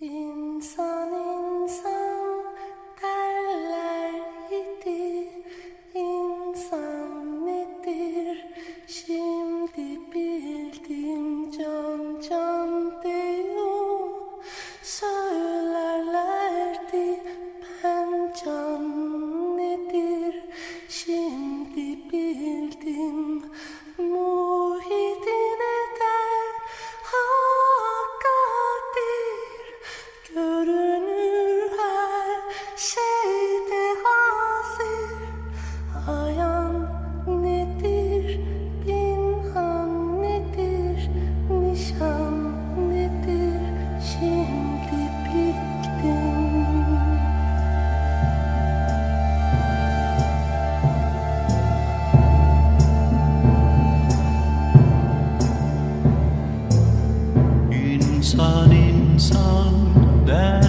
İnsan insan insan der.